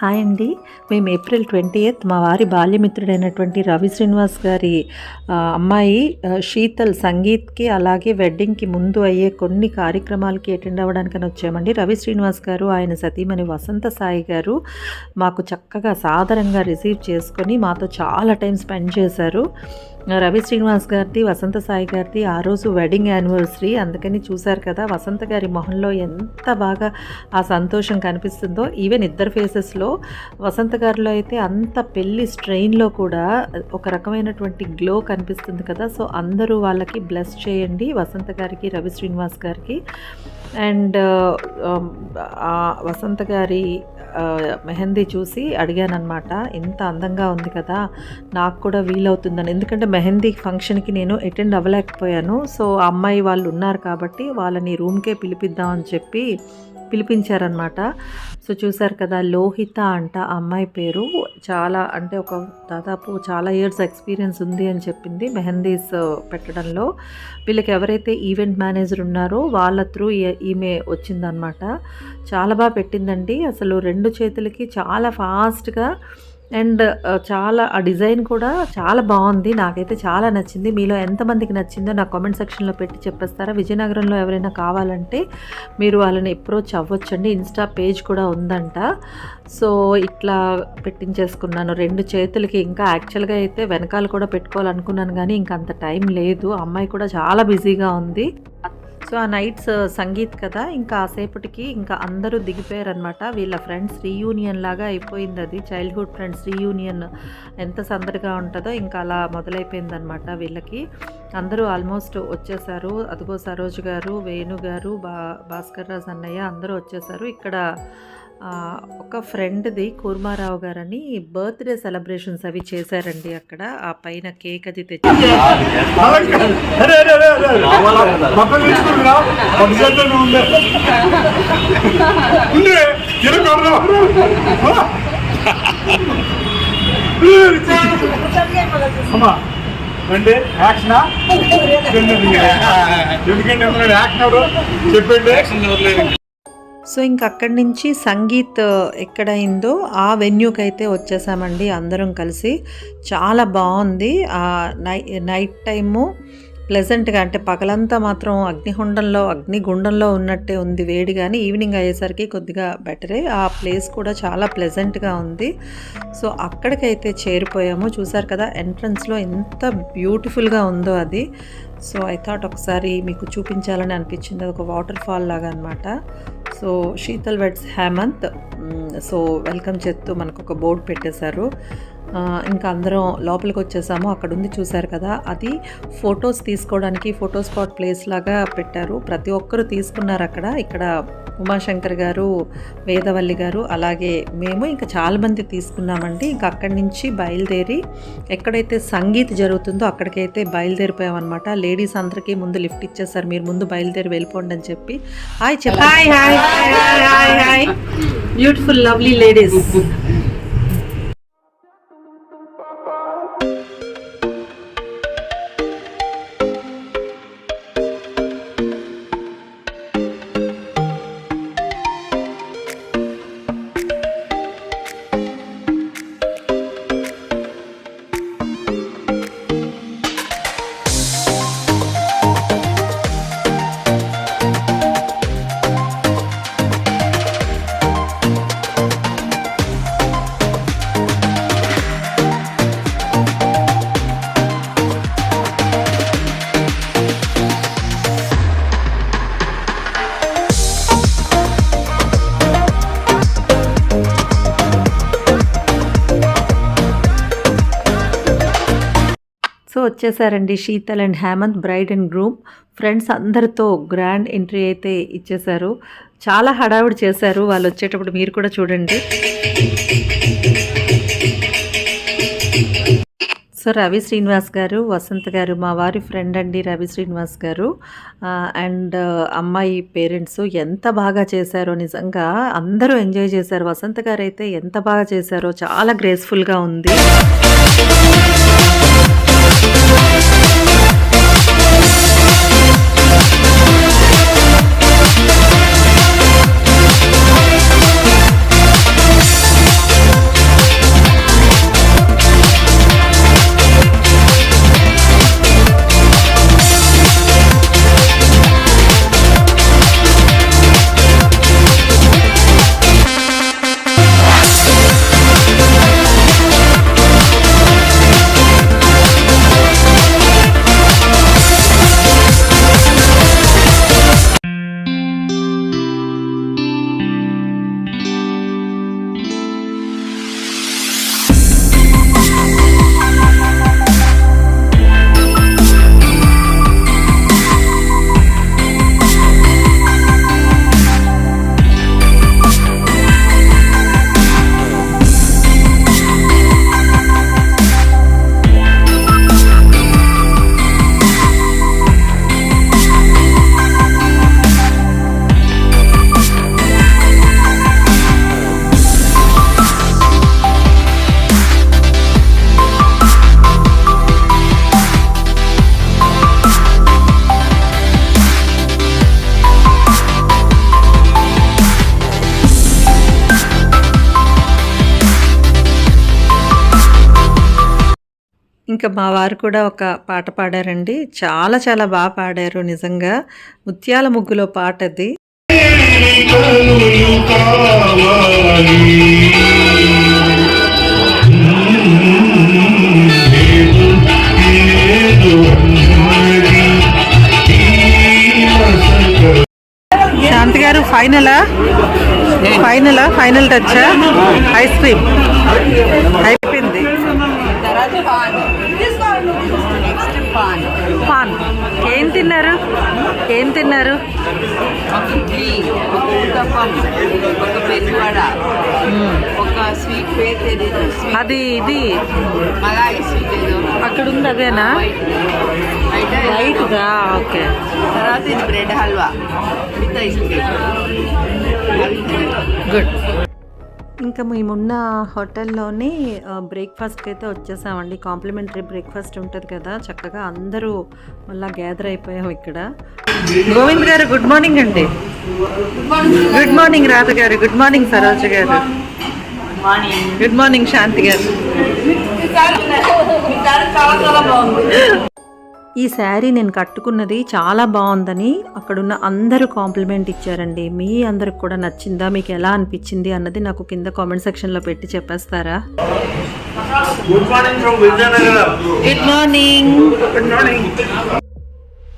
Hi అండి. మేము April twenty eighth మా వారి బాల్యమిత్రుడైనటువంటి రవి శ్రీనివాస్ గారి అమ్మాయి శీతల్ సంగీత్కి అలాగే వెడ్డింగ్కి ముందు అయ్యే కొన్ని కార్యక్రమాలకి అటెండ్ అవ్వడానికని వచ్చామండి. రవి శ్రీనివాస్ గారు ఆయన సతీమణి వసంత సాయి గారు మాకు చక్కగా సాదరంగా రిసీవ్ చేసుకొని మాతో చాలా టైం స్పెండ్ చేశారు. రవి శ్రీనివాస్ గారిది వసంత సాయి గారిది ఆ రోజు వెడ్డింగ్ యానివర్సరీ అందుకని చూశారు కదా వసంత గారి మొహంలో ఎంత బాగా ఆ సంతోషం కనిపిస్తుందో. ఈవెన్ ఇద్దరు ఫేసెస్లో వసంత గారిలో అయితే అంత పెళ్ళి స్ట్రెయిన్లో కూడా ఒక రకమైనటువంటి గ్లో కనిపిస్తుంది కదా. సో అందరూ వాళ్ళకి బ్లెస్ చేయండి వసంత గారికి రవి శ్రీనివాస్ గారికి. అండ్ uh, um, వసంత గారి మెహందీ చూసి అడిగానమాట ఇంత అందంగా ఉంది కదా నాకు కూడా వీలవుతుందని. ఎందుకంటే మెహందీ ఫంక్షన్కి నేను అటెండ్ అవ్వలేకపోయాను. సో ఆ అమ్మాయి వాళ్ళు ఉన్నారు కాబట్టి వాళ్ళని రూమ్కే పిలిపిద్దామని చెప్పి పిలిపించారనమాట సో చూసారు కదా లోహిత అంట ఆ అమ్మాయి పేరు. చాలా అంటే ఒక దాదాపు చాలా ఇయర్స్ ఎక్స్పీరియన్స్ ఉంది అని చెప్పింది మెహందీస్ పెట్టడంలో. వీళ్ళకి ఎవరైతే ఈవెంట్ మేనేజర్ ఉన్నారో వాళ్ళ త్రూ ఈమె వచ్చిందనమాట చాలా బాగా పెట్టిందండి. అసలు రెండు చేతులకి చాలా ఫాస్ట్గా అండ్ చాలా ఆ డిజైన్ కూడా చాలా బాగుంది. నాకైతే చాలా నచ్చింది. మీలో ఎంతమందికి నచ్చిందో నా కామెంట్ సెక్షన్లో పెట్టి చెప్పేస్తారా. విజయనగరంలో ఎవరైనా కావాలంటే మీరు వాళ్ళని అప్రోచ్ అవ్వచ్చండి. ఇన్స్టా పేజ్ కూడా ఉందంట. సో ఇట్లా పెట్టించేసుకున్నాను. రెండు చేతులకి ఇంకా యాక్చువల్గా అయితే వెనకాల కూడా పెట్టుకోవాలనుకున్నాను కానీ ఇంకా అంత టైం లేదు. అమ్మాయి కూడా చాలా బిజీగా ఉంది. సో ఆ నైట్స్ సంగీత్ కదా ఇంకా సేపటికి ఇంకా అందరూ దిగిపోయారనమాట వీళ్ళ ఫ్రెండ్స్ రీయూనియన్ లాగా అయిపోయింది అది. చైల్డ్హుడ్ ఫ్రెండ్స్ రీయూనియన్ ఎంత సందడిగా ఉంటుందో ఇంకా అలా మొదలైపోయిందనమాట వీళ్ళకి. అందరూ ఆల్మోస్ట్ వచ్చేసారు. అదిగో సరోజ్ గారు వేణు గారు బా భాస్కర్ రాజ్ అన్నయ్య అందరూ వచ్చేసారు. ఇక్కడ ఒక ఫ్రెండ్ది కూర్మారావు గారని బర్త్డే సెలబ్రేషన్స్ అవి చేశారండి అక్కడ ఆ పైన కేక్ అది తెచ్చి అంటే యాక్షనా ఎందుకంటే యాక్షన్ ఎవరు చెప్పండి యాక్షన్ సో ఇంక అక్కడి నుంచి సంగీత్ ఎక్కడైందో ఆ వెన్యూకి అయితే వచ్చేసామండి అందరం కలిసి. చాలా బాగుంది. ఆ నై నైట్ టైము ప్లెజెంట్గా అంటే పగలంతా మాత్రం అగ్నిహుండంలో అగ్నిగుండంలో ఉన్నట్టే ఉంది వేడి కానీ ఈవినింగ్ అయ్యేసరికి కొద్దిగా బెటరే. ఆ ప్లేస్ కూడా చాలా ప్లెజెంట్గా ఉంది. సో అక్కడికైతే చేరిపోయాము. చూసారు కదా ఎంట్రన్స్లో ఎంత బ్యూటిఫుల్గా ఉందో అది. సో ఐ థాట్ ఒకసారి మీకు చూపించాలని అనిపించింది. అది ఒక వాటర్ ఫాల్ లాగా అనమాట so Sheetal weds Hemant. So welcome చెప్తూ మనకు ఒక బోర్డు పెట్టేశారు. ఇంకా అందరం లోపలికి వచ్చేసాము. అక్కడ ఉంది చూశారు కదా. అది ఫొటోస్ తీసుకోవడానికి ఫోటో స్పాట్ ప్లేస్ లాగా పెట్టారు. ప్రతి ఒక్కరు తీసుకున్నారు అక్కడ. ఇక్కడ ఉమాశంకర్ గారు వేదవల్లి గారు అలాగే మేము ఇంకా చాలామంది తీసుకున్నామండి. ఇంకా అక్కడి నుంచి బయలుదేరి ఎక్కడైతే సంగీత్ జరుగుతుందో అక్కడికైతే బయలుదేరిపోయామన్నమాట. లేడీస్ అందరికీ ముందు లిఫ్ట్ ఇచ్చేసారు. మీరు ముందు బయలుదేరి వెళ్ళిపోండి అని చెప్పి. హాయ్ చెప్ప hi hi hi hi beautiful lovely ladies so వచ్చేసారండి Sheetal and Hemant bride and groom. Friends అందరితో గ్రాండ్ ఎంట్రీ అయితే ఇచ్చేశారు. చాలా హడావుడి చేశారు వాళ్ళు వచ్చేటప్పుడు మీరు కూడా చూడండి. సో రవి శ్రీనివాస్ గారు వసంత్ గారు మా వారి ఫ్రెండ్ అండి రవి శ్రీనివాస్ గారు. అండ్ అమ్మాయి పేరెంట్స్ ఎంత బాగా చేశారో నిజంగా అందరూ ఎంజాయ్ చేశారు. వసంత్ గారు అయితే ఎంత బాగా చేశారో చాలా గ్రేస్ఫుల్గా ఉంది. ఇంకా మా వారు కూడా ఒక పాట పాడారండి. చాలా చాలా బాగా పాడారు నిజంగా. ముత్యాల ముగ్గులో పాట అది. శాంతి గారు ఫైనలా? ఫైనలా? ఫైనల్ టచ్చా ఐస్ క్రీమ్. అయిపోయింది. తిన్నారు? ఏం తిన్నారు? ఒక ఇడ్లీ ఒక ఉత్తప్పం ఒక పెరుగువడ ఒక స్వీట్ పేరు అది ఇది. స్వీట్ ఏదో అక్కడ ఉంది అదేనా రైట్గా ఓకే. తర్వాత ఇది bread halwa with ice cream good ఇంకా మేమున్న హోటల్లోనే బ్రేక్ఫాస్ట్కి అయితే వచ్చేసామండి. కాంప్లిమెంటరీ బ్రేక్ఫాస్ట్ ఉంటుంది కదా చక్కగా అందరూ మళ్ళీ గ్యాదర్ అయిపోయాం ఇక్కడ. గోవింద్ గారు గుడ్ మార్నింగ్ అండి. గుడ్ మార్నింగ్ రాధ గారు గుడ్ మార్నింగ్ సరోజ గారు. గుడ్ మార్నింగ్ శాంతి గారు. ఈ శారీ నేను కట్టుకున్నది చాలా బాగుందని అక్కడున్న అందరూ కాంప్లిమెంట్ ఇచ్చారండి. మీ అందరికి కూడా నచ్చిందా? మీకు ఎలా అనిపించింది అన్నది నాకు కింద కామెంట్ సెక్షన్లో పెట్టి చెప్పేస్తారా? గుడ్ మార్నింగ్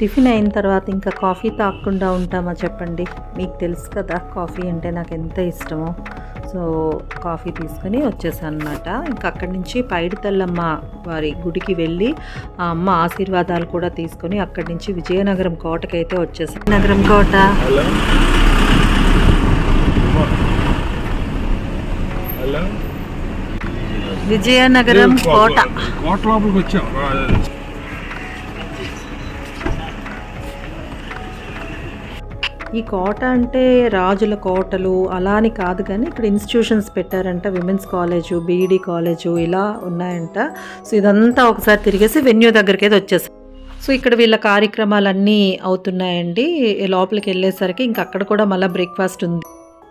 టిఫిన్ అయిన తర్వాత ఇంకా కాఫీ తాగకుండా ఉంటామా చెప్పండి? మీకు తెలుసు కదా కాఫీ అంటే నాకు ఎంత ఇష్టమో. సో కాఫీ తీసుకొని వచ్చేసాను అనమాట ఇంకా అక్కడి నుంచి పైడితల్లమ్మ వారి గుడికి వెళ్ళి ఆ అమ్మ ఆశీర్వాదాలు కూడా తీసుకొని అక్కడి నుంచి విజయనగరం కోటకైతే వచ్చేసాను నగరం కోట. విజయనగరం కోట కోట. లోపలికి వచ్చాం. ఈ కోట అంటే రాజుల కోటలు అలా అని కాదు కానీ ఇక్కడ ఇన్స్టిట్యూషన్స్ పెట్టారంట విమెన్స్ కాలేజు బీఈడి కాలేజు ఇలా ఉన్నాయంట. సో ఇదంతా ఒకసారి తిరిగేసి వెన్యూ దగ్గరికి అయితే వచ్చేసాం సో ఇక్కడ వీళ్ళ కార్యక్రమాలన్నీ అవుతున్నాయండి. లోపలికి వెళ్ళేసరికి ఇంకా అక్కడ కూడా మళ్ళీ బ్రేక్ఫాస్ట్ ఉంది.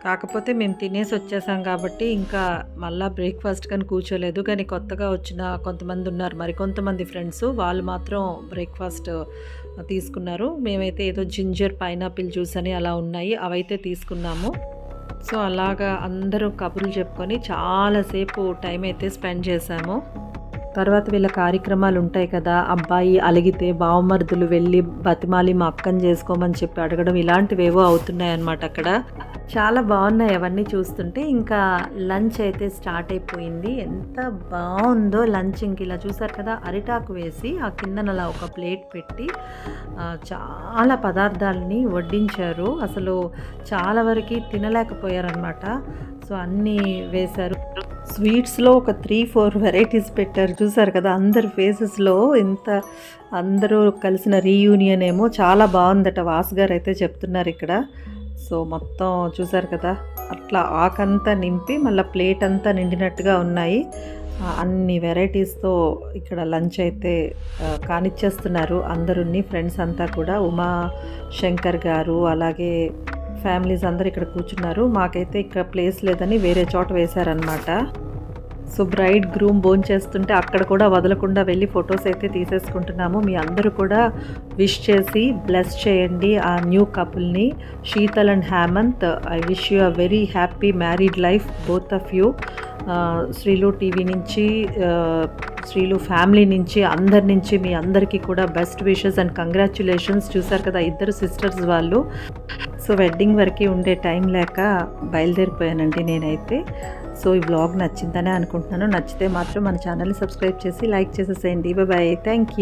కాకపోతే మేము తినేసి వచ్చేసాం కాబట్టి ఇంకా మళ్ళీ బ్రేక్ఫాస్ట్ కానీ కూర్చోలేదు. కానీ కొత్తగా వచ్చిన కొంతమంది ఉన్నారు. మరి కొంతమంది ఫ్రెండ్స్ వాళ్ళు మాత్రం బ్రేక్ఫాస్ట్ తీసుకున్నారు. మేమైతే ఏదో జింజర్ పైనాపిల్ జ్యూస్ అని అలా ఉన్నాయి. అవైతే తీసుకున్నాము. సో అలాగా అందరూ కబుర్లు చెప్పుకొని చాలాసేపు టైం అయితే స్పెండ్ చేశాము. తర్వాత వీళ్ళ కార్యక్రమాలు ఉంటాయి కదా అబ్బాయి అలిగితే బావమరుదులు వెళ్ళి బతిమాలి మా అక్కని చేసుకోమని చెప్పి అడగడం ఇలాంటివేవో అవుతున్నాయి అనమాట అక్కడ. చాలా బాగున్నాయి అవన్నీ చూస్తుంటే. ఇంకా లంచ్ అయితే స్టార్ట్ అయిపోయింది. ఎంత బాగుందో లంచ్ ఇంక ఇలా చూసారు కదా అరిటాకు వేసి ఆ కిందన అలా ఒక ప్లేట్ పెట్టి చాలా పదార్థాలని వడ్డించారు. అసలు చాలా వరకు తినలేకపోయారనమాట సో అన్నీ వేశారు. స్వీట్స్లో ఒక త్రీ ఫోర్ వెరైటీస్ పెట్టారు. చూసారు కదా అందరి ఫేసెస్లో ఎంత అందరూ కలిసిన రీయూనియన్ ఏమో చాలా బాగుందట. వాస్ గారు అయితే చెప్తున్నారు ఇక్కడ. సో మొత్తం చూసారు కదా అట్లా ఆకంతా నింపి మళ్ళీ ప్లేట్ అంతా నిండినట్టుగా ఉన్నాయి. అన్ని వెరైటీస్తో ఇక్కడ లంచ్ అయితే కానిచ్చేస్తున్నారు అందరుని ఫ్రెండ్స్ అంతా కూడా. ఉమా శంకర్ గారు అలాగే ఫ్యామిలీస్ అందరు ఇక్కడ కూర్చున్నారు. మాకైతే ఇక్కడ ప్లేస్ లేదని వేరే చోట వేశారనమాట సో బ్రైడ్ గ్రూమ్ బోన్ చేస్తుంటే అక్కడ కూడా వదలకుండా వెళ్ళి ఫొటోస్ అయితే తీసేసుకుంటున్నాము. మీ అందరూ కూడా విష్ చేసి బ్లెస్ చేయండి ఆ new కపుల్ని. Sheetal and Hemant I wish you a very happy married life both of you. Srilu TV నుంచి స్త్రీలు శ్రీలు ఫ్యామిలీ నుంచి అందరి నుంచి మీ అందరికీ కూడా బెస్ట్ విషెస్ అండ్ కంగ్రాచులేషన్స్. చూసారు కదా ఇద్దరు సిస్టర్స్ వాళ్ళు. సో వెడ్డింగ్ వరకు ఉండే టైం లేక బయలుదేరిపోయానండి నేనైతే. సో ఈ బ్లాగ్ నచ్చిందనే అనుకుంటున్నాను. నచ్చితే మాత్రం మన ఛానల్ని సబ్స్క్రైబ్ చేసి లైక్ చేసేసేయండి. Bye thank you